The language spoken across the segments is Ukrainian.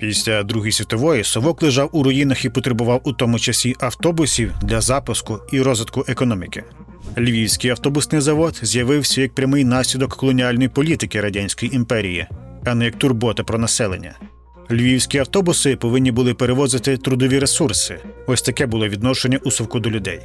Після Другої світової совок лежав у руїнах і потребував у тому часі автобусів для запуску і розвитку економіки. Львівський автобусний завод з'явився як прямий наслідок колоніальної політики радянської імперії, а не як турбота про населення. Львівські автобуси повинні були перевозити трудові ресурси. Ось таке було відношення у совку до людей.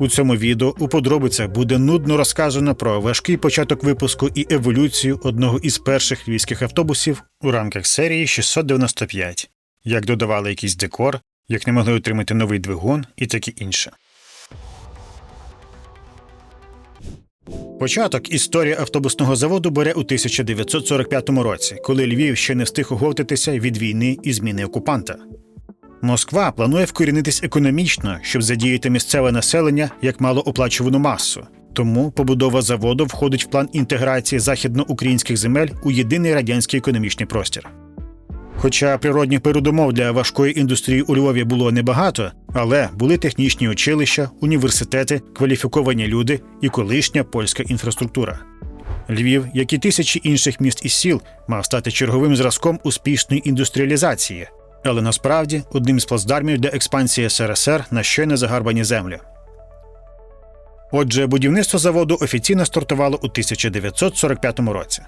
У цьому відео у подробицях буде нудно розказано про важкий початок випуску і еволюцію одного із перших львівських автобусів у рамках серії 695, як додавали якийсь декор, як не могли отримати новий двигун і таке інше. Початок історії автобусного заводу бере у 1945 році, коли Львів ще не встиг оговтатися від війни і зміни окупанта. Москва планує вкорінитись економічно, щоб задіяти місцеве населення як малооплачувану масу. Тому побудова заводу входить в план інтеграції західноукраїнських земель у єдиний радянський економічний простір. Хоча природних передумов для важкої індустрії у Львові було небагато, але були технічні училища, університети, кваліфіковані люди і колишня польська інфраструктура. Львів, як і тисячі інших міст і сіл, мав стати черговим зразком успішної індустріалізації, але насправді одним з плацдармів для експансії СРСР на щойно загарбані землі. Отже, будівництво заводу офіційно стартувало у 1945 році.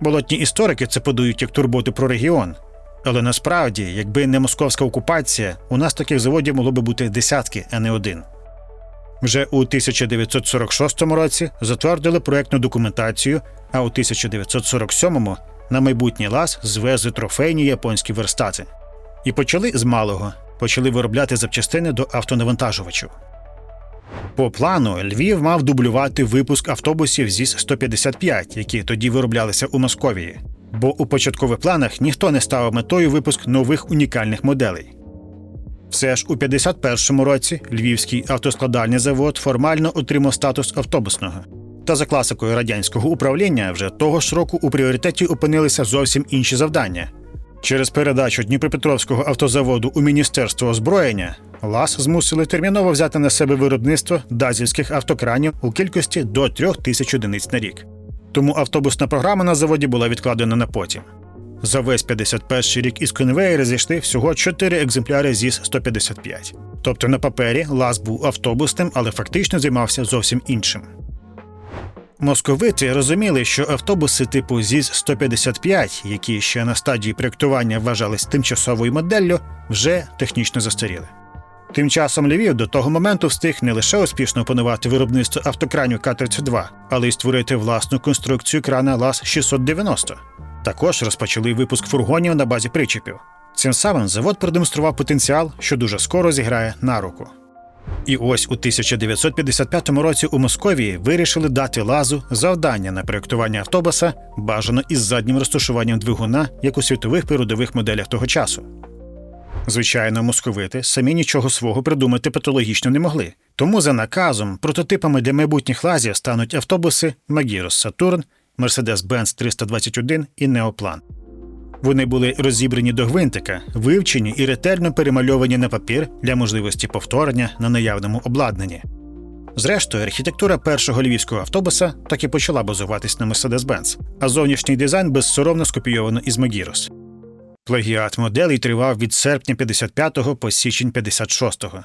Болотні історики це подають як турботу про регіон. Але насправді, якби не московська окупація, у нас таких заводів могло би бути десятки, а не один. Вже у 1946 році затвердили проектну документацію, а у 1947 на майбутній лаз звезли трофейні японські верстати. І почали з малого почали виробляти запчастини до автонавантажувачів. По плану Львів мав дублювати випуск автобусів ЗІС-155, які тоді вироблялися у Московії. Бо у початкових планах ніхто не ставив метою випуск нових унікальних моделей. Все ж у 51-му році Львівський автоскладальний завод формально отримав статус автобусного. Та за класикою радянського управління вже того ж року у пріоритеті опинилися зовсім інші завдання. Через передачу Дніпропетровського автозаводу у Міністерство озброєння ЛАС змусили терміново взяти на себе виробництво дазівських автокранів у кількості до трьох тисяч одиниць на рік. Тому автобусна програма на заводі була відкладена на потім. За весь 51 рік із конвеєра зійшли всього 4 екземпляри ЗІС 155. Тобто на папері ЛАЗ був автобусним, але фактично займався зовсім іншим. Московити розуміли, що автобуси типу ЗІС 155, які ще на стадії проєктування вважались тимчасовою моделлю, вже технічно застаріли. Тим часом Львів до того моменту встиг не лише успішно опанувати виробництво автокранів К-32, але й створити власну конструкцію крана ЛАЗ-690. Також розпочали випуск фургонів на базі причепів. Цим самим завод продемонстрував потенціал, що дуже скоро зіграє на руку. І ось у 1955 році у Московії вирішили дати лазу завдання на проєктування автобуса, бажано із заднім розташуванням двигуна, як у світових передових моделях того часу. Звичайно, московити самі нічого свого придумати патологічно не могли. Тому за наказом прототипами для майбутніх лазів стануть автобуси Магірос Сатурн, Mercedes-Benz 321 і Неоплан. Вони були розібрані до гвинтика, вивчені і ретельно перемальовані на папір для можливості повторення на наявному обладнанні. Зрештою, архітектура першого львівського автобуса так і почала базуватись на Mercedes-Benz, а зовнішній дизайн безсоромно скопійовано із Магірос. Плагіат моделей тривав від серпня 55 по січень 56-го.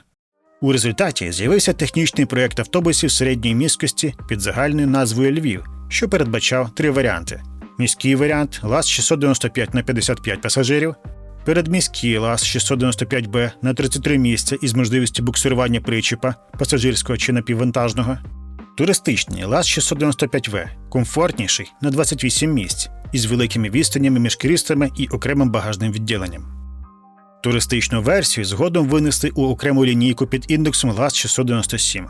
У результаті з'явився технічний проєкт автобусів середньої міськості під загальною назвою Львів, що передбачав три варіанти: міський варіант ЛАЗ 695 на 55 пасажирів, передміський ЛАЗ 695Б на 33 місця із можливістю буксирування причіпа пасажирського чи напіввантажного, туристичний ЛАЗ 695В, комфортніший на 28 місць із великими відстанями між кріслами і окремим багажним відділенням. Туристичну версію згодом винесли у окрему лінійку під індексом ЛАЗ 697.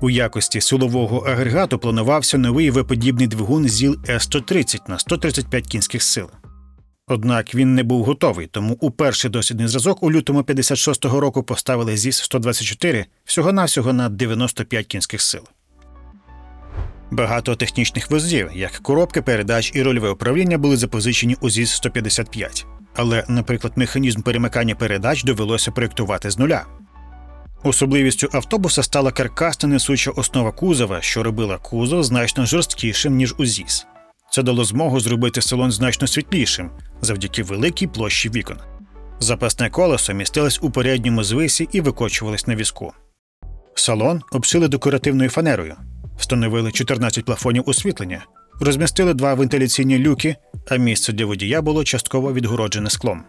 У якості силового агрегату планувався новий V-подібний двигун ЗІЛ С-130 на 135 кінських сил. Однак він не був готовий, тому у перший дослідний зразок у лютому 56-го року поставили ЗІС-124 всього-навсього на 95 кінських сил. Багато технічних вузлів, як коробки передач і рольове управління, були запозичені у ЗІС-155. Але, наприклад, механізм перемикання передач довелося проєктувати з нуля. Особливістю автобуса стала каркасна несуча основа кузова, що робила кузов значно жорсткішим, ніж у ЗІС. Це дало змогу зробити салон значно світлішим, завдяки великій площі вікон. Запасне колесо містилось у передньому звисі і викочувалось на візку. Салон обшили декоративною фанерою, встановили 14 плафонів освітлення, розмістили два вентиляційні люки, а місце для водія було частково відгороджене склом.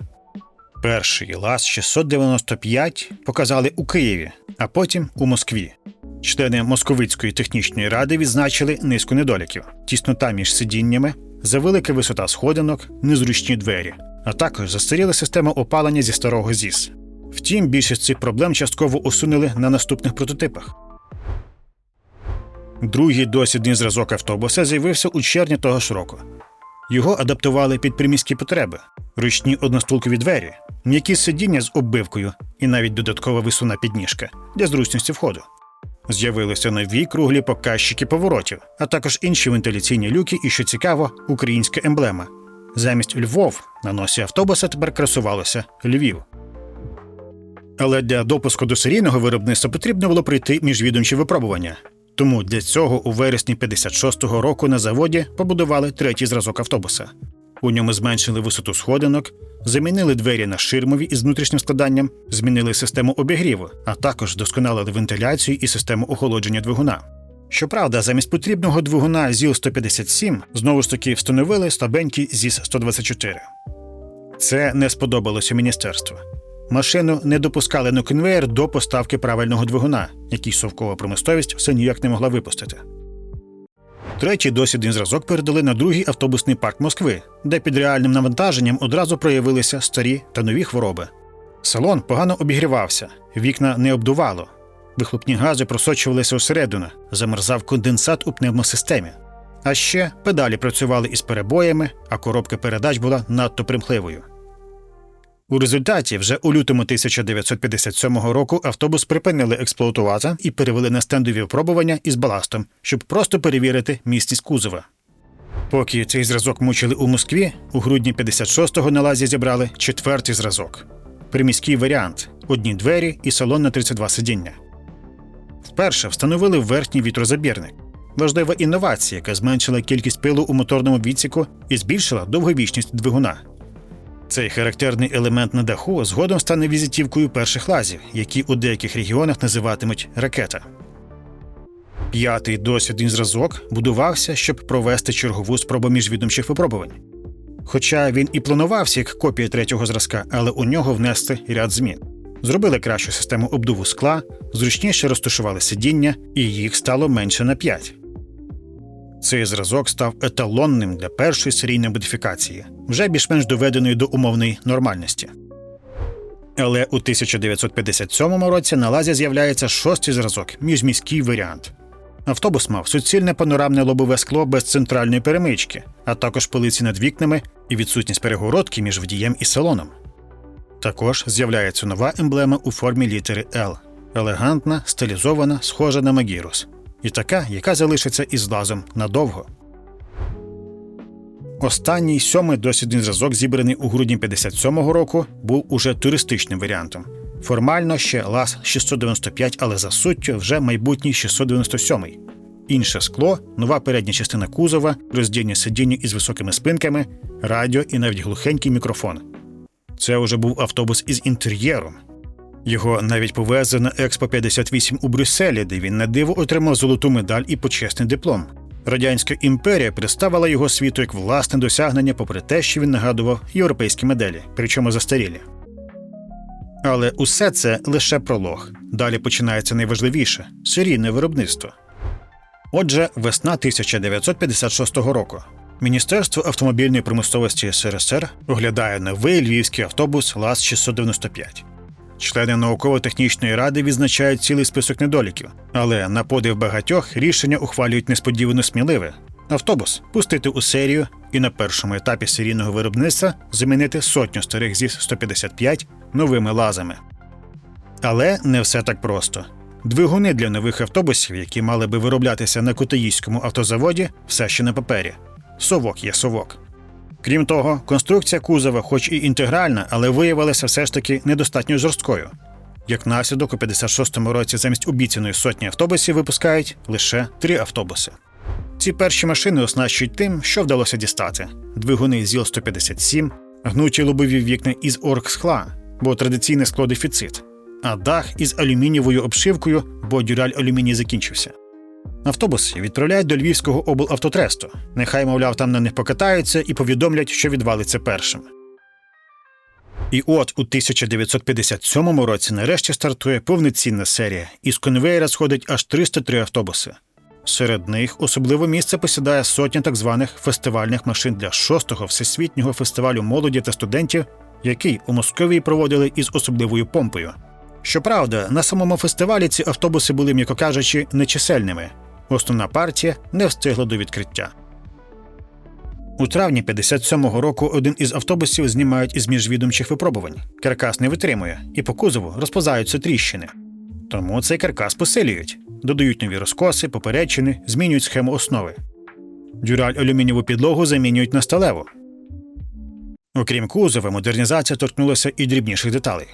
Перший ЛАЗ 695 показали у Києві, а потім у Москві. Члени Московицької технічної ради відзначили низку недоліків: тіснота між сидіннями, завелика висота сходинок, незручні двері, а також застаріла система опалення зі старого ЗІС. Втім, більшість цих проблем частково усунули на наступних прототипах. Другий дослідний зразок автобуса з'явився у червні того ж року. Його адаптували під приміські потреби, ручні одностулкові двері, м'які сидіння з оббивкою і навіть додаткова висуна підніжка для зручності входу. З'явилися нові круглі показчики поворотів, а також інші вентиляційні люки і, що цікаво, українська емблема. Замість Львов на носі автобуса тепер красувалося Львів. Але для допуску до серійного виробництва потрібно було пройти міжвідомчі випробування. Тому для цього у вересні 56-го року на заводі побудували третій зразок автобуса. У ньому зменшили висоту сходинок, замінили двері на ширмові із внутрішнім складанням, змінили систему обігріву, а також досконалили вентиляцію і систему охолодження двигуна. Щоправда, замість потрібного двигуна ЗІЛ-157 знову ж таки встановили слабенький ЗІС-124. Це не сподобалося міністерству. Машину не допускали на конвеєр до поставки правильного двигуна, який совкова промисловість все ніяк не могла випустити. Третій дослідний зразок передали на другий автобусний парк Москви, де під реальним навантаженням одразу проявилися старі та нові хвороби. Салон погано обігрівався, вікна не обдувало, вихлопні гази просочувалися усередину, замерзав конденсат у пневмосистемі. А ще педалі працювали із перебоями, а коробка передач була надто примхливою. У результаті, вже у лютому 1957 року автобус припинили експлуатувати і перевели на стендові випробування із баластом, щоб просто перевірити міцність кузова. Поки цей зразок мучили у Москві, у грудні 56-го на лазі зібрали четвертий зразок приміський варіант одні двері і салон на 32 сидіння. Вперше встановили верхній вітрозабірник. Важлива інновація, яка зменшила кількість пилу у моторному відсіку і збільшила довговічність двигуна. Цей характерний елемент на даху згодом стане візитівкою перших лазів, які у деяких регіонах називатимуть ракета. П'ятий дослідний зразок будувався, щоб провести чергову спробу міжвідомчих випробувань. Хоча він і планувався як копія третього зразка, але у нього внести ряд змін. Зробили кращу систему обдуву скла, зручніше розташували сидіння, і їх стало менше на 5. Цей зразок став еталонним для першої серійної модифікації, вже більш-менш доведеної до умовної нормальності. Але у 1957 році на лазі з'являється шостий зразок міжміський варіант. Автобус мав суцільне панорамне лобове скло без центральної перемички, а також полиці над вікнами і відсутність перегородки між водієм і салоном. Також з'являється нова емблема у формі літери L елегантна, стилізована, схожа на Магірус і така, яка залишиться із лазом надовго. Останній сьомий дослідний зразок, зібраний у грудні 57-го року, був уже туристичним варіантом. Формально ще ЛАЗ 695, але за суттю вже майбутній 697. Інше скло, нова передня частина кузова, роздільні сидіння із високими спинками, радіо і навіть глухенький мікрофон. Це вже був автобус із інтер'єром, його навіть повезли на Експо 58 у Брюсселі, де він на диво отримав золоту медаль і почесний диплом. Радянська імперія представила його світу як власне досягнення, попри те, що він нагадував європейські моделі, причому застарілі. Але усе це лише пролог. Далі починається найважливіше серійне виробництво. Отже, весна 1956 року. Міністерство автомобільної промисловості СРСР оглядає новий львівський автобус ЛАЗ 695. Члени науково-технічної ради відзначають цілий список недоліків, але на подив багатьох рішення ухвалюють несподівано сміливе. Автобус пустити у серію і на першому етапі серійного виробництва замінити сотню старих зіс 155 новими лазами. Але не все так просто. Двигуни для нових автобусів, які мали би вироблятися на Кутаїському автозаводі, все ще на папері. Совок є совок. Крім того, конструкція кузова, хоч і інтегральна, але виявилася все ж таки недостатньо жорсткою. Як наслідок, у 56-му році замість обіцяної сотні автобусів випускають лише три автобуси. Ці перші машини оснащують тим, що вдалося дістати: двигуни ЗІЛ-157, гнуті лобові вікна із оргскла, бо традиційне склодефіцит, а дах із алюмінієвою обшивкою, бо дюраль алюміній закінчився. Автобуси відправляють до Львівського облавтотресту. Нехай, мовляв, там на них покатаються і повідомлять, що відвалиться першим. І от у 1957 році нарешті стартує повноцінна серія, і з конвеєра сходить аж 303 автобуси. Серед них особливе місце посідає сотня так званих фестивальних машин для шостого всесвітнього фестивалю молоді та студентів, який у Московії проводили із особливою помпою. Щоправда, на самому фестивалі ці автобуси були, м'яко кажучи, нечисельними. Основна партія не встигла до відкриття. У травні 57-го року один із автобусів знімають із міжвідомчих випробувань. Каркас не витримує, і по кузову розповзаються тріщини. Тому цей каркас посилюють, додають нові розкоси, поперечини, змінюють схему основи. Дюраль алюмінієву підлогу замінюють на сталеву. Окрім кузова, модернізація торкнулася і дрібніших деталей.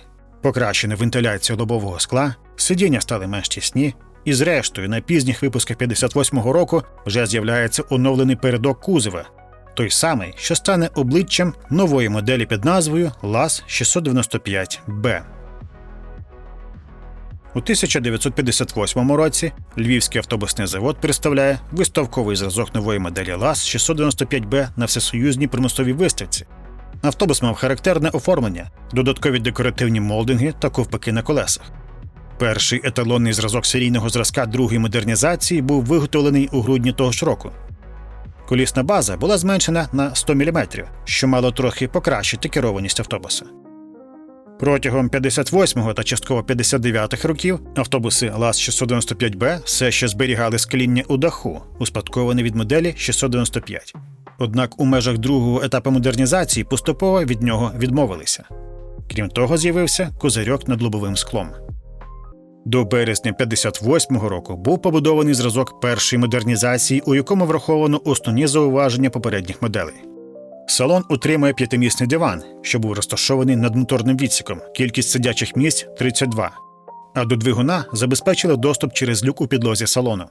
Покращена вентиляція лобового скла, сидіння стали менш тісні, і зрештою, на пізніх випусках 58-го року вже з'являється оновлений передок кузова, той самий, що стане обличчям нової моделі під назвою ЛАЗ 695Б. У 1958 році Львівський автобусний завод представляє виставковий зразок нової моделі ЛАЗ 695Б на всесоюзній примусовій виставці. Автобус мав характерне оформлення, додаткові декоративні молдинги та ковпаки на колесах. Перший еталонний зразок серійного зразка другої модернізації був виготовлений у грудні того ж року. Колісна база була зменшена на 100 мм, що мало трохи покращити керованість автобуса. Протягом 58-го та частково 59-х років автобуси ЛАЗ 695Б все ще зберігали скління у даху, успадковане від моделі 695. Однак у межах другого етапу модернізації поступово від нього відмовилися. Крім того, з'явився козирьок над лобовим склом. До березня 58-го року був побудований зразок першої модернізації, у якому враховано основні зауваження попередніх моделей. Салон утримує п'ятимісний диван, що був розташований над моторним відсіком, кількість сидячих місць 32, а до двигуна забезпечили доступ через люк у підлозі салону.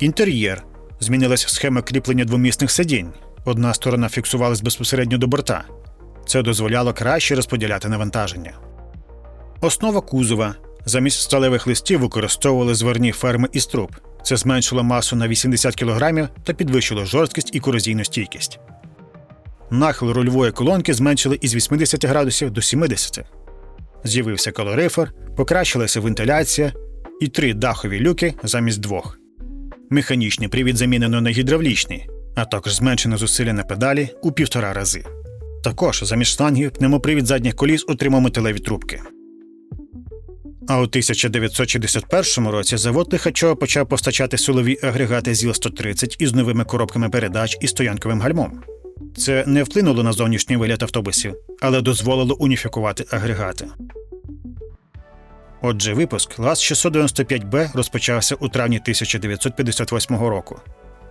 Інтер'єр змінилася схема кріплення двомісних сидінь. Одна сторона фіксувалась безпосередньо до борта. Це дозволяло краще розподіляти навантаження. Основа кузова замість сталевих листів використовували зверні ферми із труб. Це зменшило масу на 80 кг та підвищило жорсткість і корозійну стійкість. Нахил рульової колонки зменшили із 80 градусів до 70. З'явився калорифер, покращилася вентиляція і три дахові люки замість двох. Механічний привід замінено на гідравлічний, а також зменшено зусилля на педалі у півтора рази. Також замість шлангів пневмопривід задніх коліс отримав металеві трубки. А у 1961 році завод Лихачова почав постачати силові агрегати ЗІЛ-130 із новими коробками передач і стоянковим гальмом. Це не вплинуло на зовнішній вигляд автобусів, але дозволило уніфікувати агрегати. Отже, випуск ЛАЗ-695Б розпочався у травні 1958 року.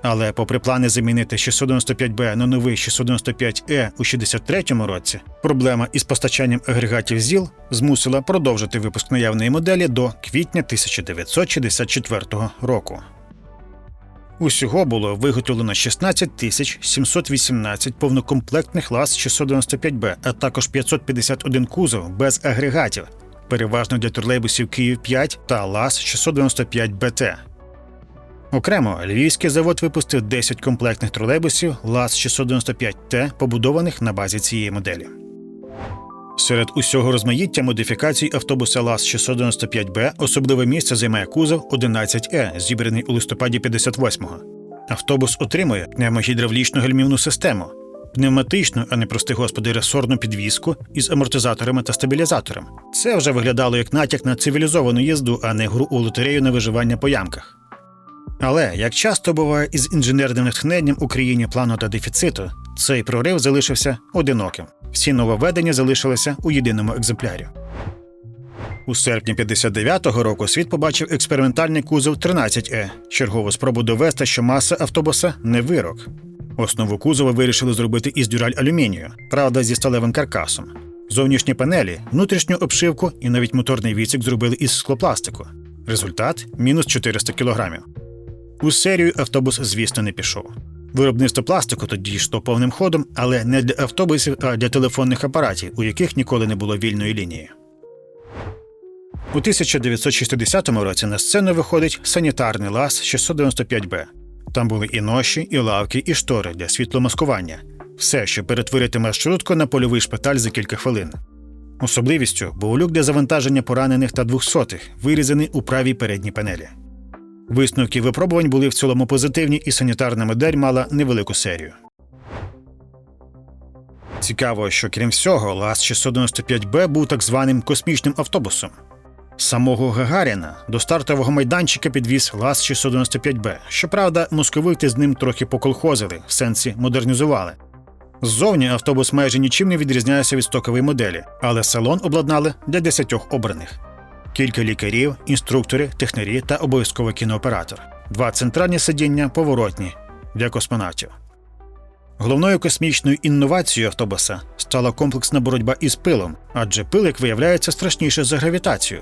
Але, попри плани замінити 695Б на новий 695Е у 63-му році, проблема із постачанням агрегатів ЗІЛ змусила продовжити випуск наявної моделі до квітня 1964 року. Усього було виготовлено 16 тисяч 718 повнокомплектних ЛАЗ 695Б, а також 551 кузов без агрегатів, переважно для тролейбусів Київ 5 та ЛАЗ 695 БТ. Окремо, Львівський завод випустив 10 комплектних тролейбусів ЛАЗ 695Т, побудованих на базі цієї моделі. Серед усього розмаїття модифікацій автобуса ЛАЗ 695Б особливе місце займає кузов 11Е, зібраний у листопаді 58-го. Автобус отримує пневмогідравлічну гальмівну систему, пневматичну, а не прости господи, ресорну підвіску із амортизаторами та стабілізатором. Це вже виглядало як натяк на цивілізовану їзду, а не гру у лотерею на виживання по ямках. Але як часто буває із інженерним натхненням у країні плану та дефіциту, цей прорив залишився одиноким. Всі нововведення залишилися у єдиному екземплярі. У серпні 59-го року світ побачив експериментальний кузов 13Е, чергову спробу довести, що маса автобуса не вирок. Основу кузова вирішили зробити із дюраль алюмінію, правда, зі сталевим каркасом. Зовнішні панелі, внутрішню обшивку і навіть моторний відсік зробили із склопластику. Результат мінус 400 кілограмів. У серію автобус, звісно, не пішов. Виробництво пластику тоді йшло повним ходом, але не для автобусів, а для телефонних апаратів, у яких ніколи не було вільної лінії. У 1960 році на сцену виходить санітарний лаз 695Б. Там були і ноші, і лавки, і штори для світломаскування. Все, що перетворити маршрутку на польовий шпиталь за кілька хвилин. Особливістю був люк для завантаження поранених та двохсотих, вирізаний у правій передній панелі. Висновки випробувань були в цілому позитивні, і санітарна модель мала невелику серію. Цікаво, що крім всього, ЛАЗ 695Б був так званим космічним автобусом. Самого Гагаріна до стартового майданчика підвіз ЛАЗ 695Б. Щоправда, московити з ним трохи поколхозили, в сенсі модернізували. Ззовні автобус майже нічим не відрізняється від стокової моделі, але салон обладнали для десятьох обраних. Кілька лікарів, інструктори, технарі та обов'язково кінооператор. Два центральні сидіння поворотні для космонавтів. Головною космічною інновацією автобуса стала комплексна боротьба із пилом, адже пил, як виявляється, страшніше за гравітацію.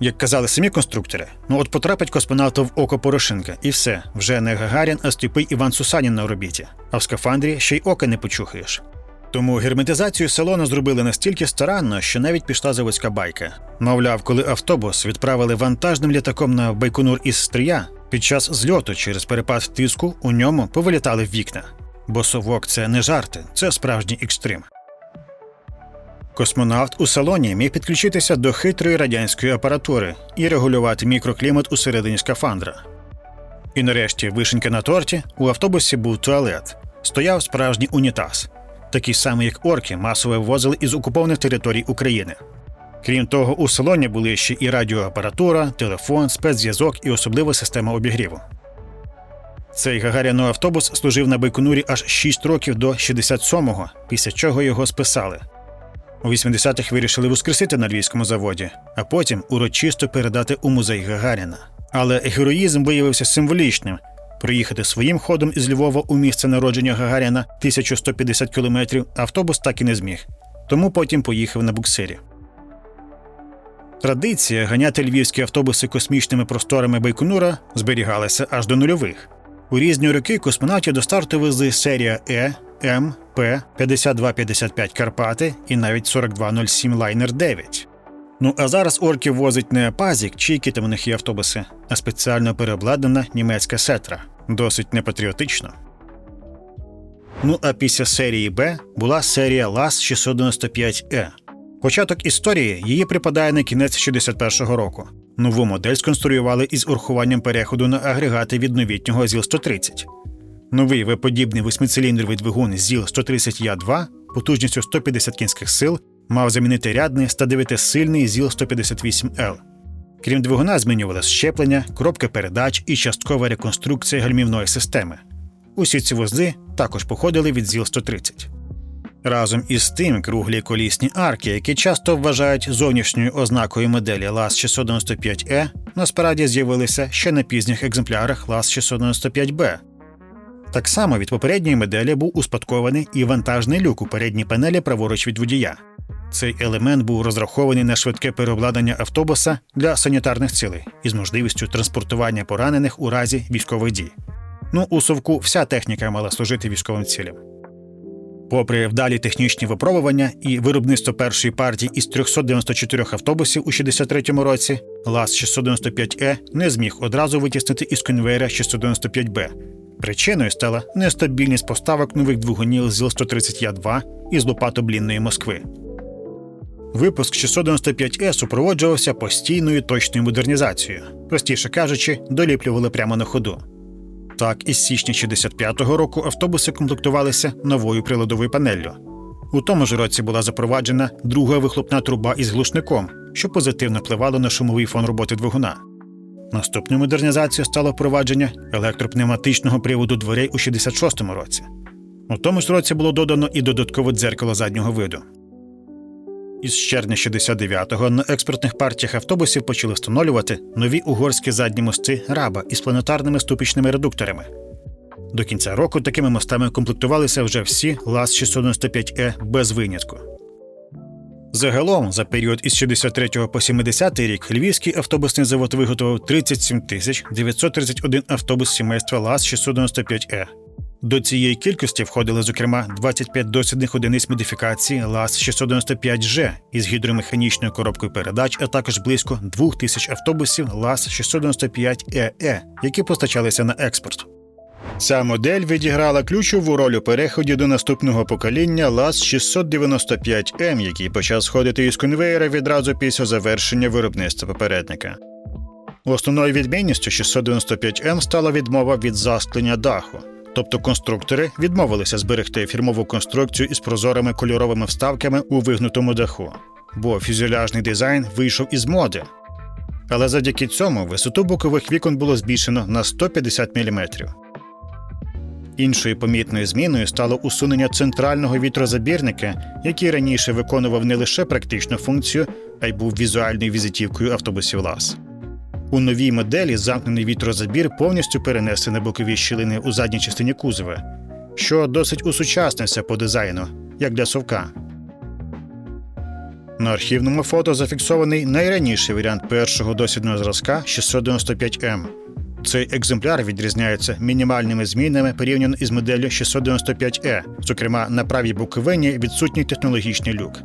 Як казали самі конструктори, ну от потрапить космонавта в око Порошенка, і все, вже не Гагарін, а сліпий Іван Сусанін на орбіті, а в скафандрі ще й ока не почухаєш. Тому герметизацію салону зробили настільки старанно, що навіть пішла заводська байка. Мовляв, коли автобус відправили вантажним літаком на Байконур із Стрия, під час зльоту через перепад тиску у ньому повилітали вікна. Бо совок це не жарти, це справжній екстрим. Космонавт у салоні міг підключитися до хитрої радянської апаратури і регулювати мікроклімат усередині скафандра. І нарешті вишенька на торті у автобусі був туалет. Стояв справжній унітаз, такий самий, як орки, масово ввозили із окупованих територій України. Крім того, у салоні були ще і радіоапаратура, телефон, спецзв'язок і особлива система обігріву. Цей Гагаріно автобус служив на Байконурі аж 6 років до 67-го, після чого його списали. У 80-х вирішили воскресити на львівському заводі, а потім урочисто передати у музей Гагаріна. Але героїзм виявився символічним. Приїхати своїм ходом із Львова у місце народження Гагаріна 1150 кілометрів автобус так і не зміг. Тому потім поїхав на буксирі. Традиція ганяти львівські автобуси космічними просторами Байконура зберігалася аж до нульових. У різні роки космонавтів до старту везли серія Е, М, П, 5255 Карпати і навіть 4207 Лайнер 9. Ну а зараз орків возить не Пазік, які там у них є автобуси, а спеціально переобладнана німецька сетра. Досить непатріотично. Ну а після серії Б була серія ЛАЗ 695 е Початок історії її припадає на кінець 61-го року. Нову модель сконструювали із урахуванням переходу на агрегати від новітнього ЗІЛ-130. Новий V-подібний восьмициліндровий двигун ЗІЛ-130Я2 потужністю 150 кінських сил мав замінити рядний 109-сильний ЗІЛ-158Л. Крім двигуна, змінювалося щеплення, коробка передач і часткова реконструкція гальмівної системи. Усі ці вози також походили від ЗІЛ-130. Разом із тим, круглі колісні арки, які часто вважають зовнішньою ознакою моделі ЛАЗ 695 е насправді з'явилися ще на пізніх екземплярах ЛАЗ 695 б Так само від попередньої моделі був успадкований і вантажний люк у передній панелі праворуч від водія. Цей елемент був розрахований на швидке переобладнання автобуса для санітарних цілей із можливістю транспортування поранених у разі військових дій. Ну, у совку вся техніка мала служити військовим цілям. Попри вдалі технічні випробування і виробництво першої партії із 394 автобусів у 63-му році, ЛАЗ 695Е не зміг одразу витіснити із конвейера 695Б. Причиною стала нестабільність поставок нових двигунів ЗІЛ-130Я2 із лопатоблінної Москви. Випуск 695Е супроводжувався постійною точною модернізацією, простіше кажучи, доліплювали прямо на ходу. Так, із січня 65-го року автобуси комплектувалися новою приладовою панеллю. У тому ж році була запроваджена друга вихлопна труба із глушником, що позитивно впливало на шумовий фон роботи двигуна. Наступною модернізацією стало впровадження електропневматичного приводу дверей у 66-му році. У тому ж році було додано і додаткове дзеркало заднього виду. Із червня 69-го на експортних партіях автобусів почали встановлювати нові угорські задні мости раба із планетарними ступічними редукторами. До кінця року такими мостами комплектувалися вже всі ЛАЗ 695Е без винятку. Загалом, за період із 63 по 70 рік Львівський автобусний завод виготовив 37 тисяч 931 автобус сімейства ЛАЗ 695Е. До цієї кількості входили, зокрема, 25 дослідних одиниць модифікації ЛАЗ-695G із гідромеханічною коробкою передач, а також близько 2000 автобусів ЛАЗ-695ЕЕ, які постачалися на експорт. Ця модель відіграла ключову роль у переході до наступного покоління ЛАЗ-695М, який почав сходити із конвеєра відразу після завершення виробництва попередника. Основною відмінністю 695М стала відмова від засклення даху. Тобто конструктори відмовилися зберегти фірмову конструкцію із прозорими кольоровими вставками у вигнутому даху, бо фюзеляжний дизайн вийшов із моди. Але завдяки цьому висоту бокових вікон було збільшено на 150 мм. Іншою помітною зміною стало усунення центрального вітрозабірника, який раніше виконував не лише практичну функцію, а й був візуальною візитівкою автобусів ЛАЗ. У новій моделі замкнений вітрозабір повністю перенесли на бокові щілини у задній частині кузова, що досить усучаснився по дизайну, як для совка. На архівному фото зафіксований найраніший варіант першого дослідного зразка 695М. Цей екземпляр відрізняється мінімальними змінами порівняно із моделлю 695E, зокрема на правій боковині відсутній технологічний люк.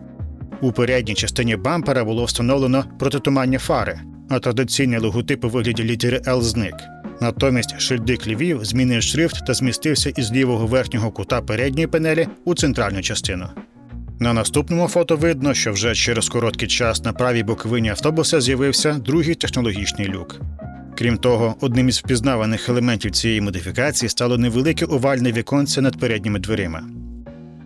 У передній частині бампера було встановлено протитуманні фари, а традиційний логотип у вигляді літери L зник. Натомість шильдик Львів змінив шрифт та змістився із лівого верхнього кута передньої панелі у центральну частину. На наступному фото видно, що вже через короткий час на правій боковині автобуса з'явився другий технологічний люк. Крім того, одним із впізнаваних елементів цієї модифікації стало невелике овальне віконце над передніми дверима.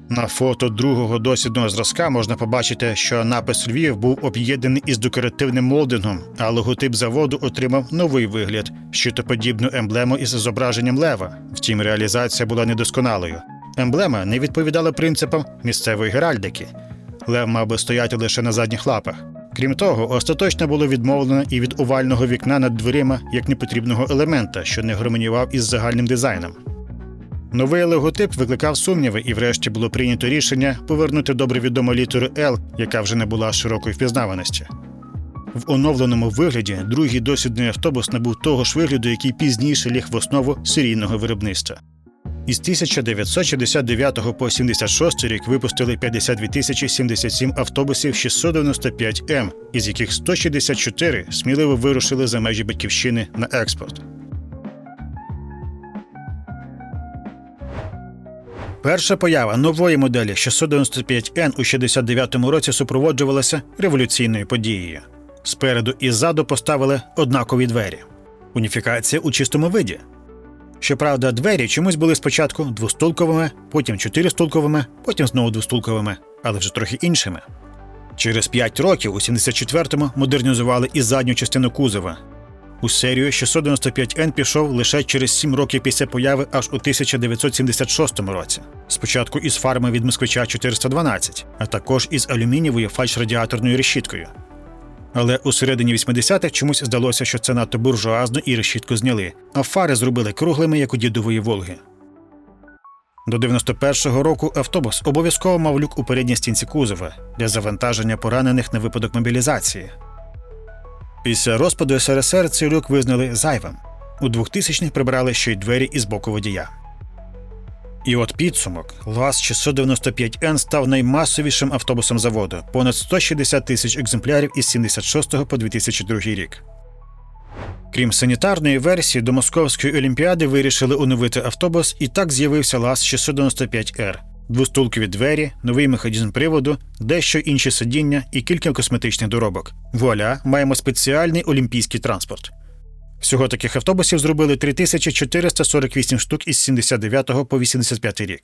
На фото другого дослідного зразка можна побачити, що напис Львів був об'єднаний із декоративним молдингом, а логотип заводу отримав новий вигляд щитоподібну емблему із зображенням лева. Втім, реалізація була недосконалою. Емблема не відповідала принципам місцевої геральдики. Лев мав би стояти лише на задніх лапах. Крім того, остаточно було відмовлено і від овального вікна над дверима як непотрібного елемента, що не гармонював із загальним дизайном. Новий логотип викликав сумніви, і врешті було прийнято рішення повернути добре відому літеру L, яка вже не була широкої впізнаваності. В оновленому вигляді другий дослідний автобус набув того ж вигляду, який пізніше ліг в основу серійного виробництва. Із 1969 по 76 рік випустили 52 тисячі 77 автобусів 695М, із яких 164 сміливо вирушили за межі батьківщини на експорт. Перша поява нової моделі 695N у 69-му році супроводжувалася революційною подією. Спереду і ззаду поставили однакові двері. Уніфікація у чистому виді. Щоправда, двері чомусь були спочатку двостулковими, потім чотиристулковими, потім знову двостулковими, але вже трохи іншими. Через 5 років у 74-му модернізували і задню частину кузова. У серію 695N пішов лише через 7 років після появи аж у 1976 році. Спочатку із фарми від москвича 412, а також із алюмінієвою фальш-радіаторною решіткою. Але у середині 80-х чомусь здалося, що це надто буржуазно і решітку зняли, а фари зробили круглими, як у дідової Волги. До 91-го року автобус обов'язково мав люк у передній стінці кузова для завантаження поранених на випадок мобілізації. Після розпаду СРСР цей люк визнали зайвим. У 2000-х прибрали ще й двері із боку водія. І от підсумок ЛАЗ 695Н став наймасовішим автобусом заводу понад 160 тисяч екземплярів із 76 по 2002 рік. Крім санітарної версії, до Московської олімпіади вирішили оновити автобус, і так з'явився ЛАЗ 695Р, двостулкові двері, новий механізм приводу, дещо інші сидіння і кілька косметичних доробок. Вуаля, маємо спеціальний олімпійський транспорт. Всього таких автобусів зробили 3448 штук із 79 по 85 рік.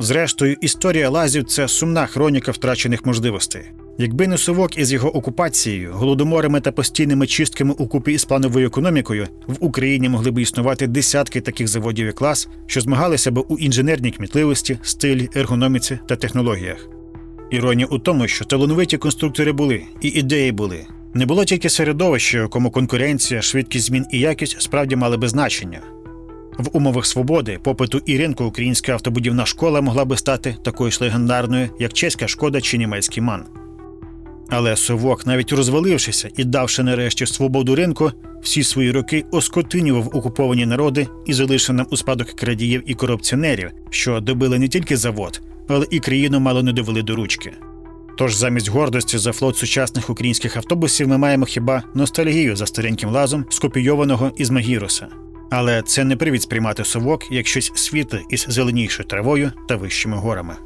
Зрештою, історія лазів це сумна хроніка втрачених можливостей. Якби не совок із його окупацією, голодоморами та постійними чистками у купі із плановою економікою, в Україні могли б існувати десятки таких заводів і клас, що змагалися б у інженерній кмітливості, стилі, ергономіці та технологіях. Іронія у тому, що талановиті конструктори були, і ідеї були. Не було тільки середовища, якому конкуренція, швидкість змін і якість справді мали би значення. В умовах свободи, попиту і ринку українська автобудівна школа могла би стати такою ж легендарною, як чеська шкода чи німецький ман. Але совок, навіть розвалившися і давши нарешті свободу ринку, всі свої роки оскотинював окуповані народи і залишив нам у спадок крадіїв і корупціонерів, що добили не тільки завод, але і країну мало не довели до ручки. Тож замість гордості за флот сучасних українських автобусів ми маємо хіба ностальгію за стареньким лазом, скопійованого із Магіруса. Але це не привід сприймати совок як щось світле із зеленішою травою та вищими горами.